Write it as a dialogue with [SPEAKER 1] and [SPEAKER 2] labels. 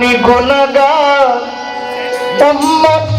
[SPEAKER 1] গুণগা উম্মতের আপনি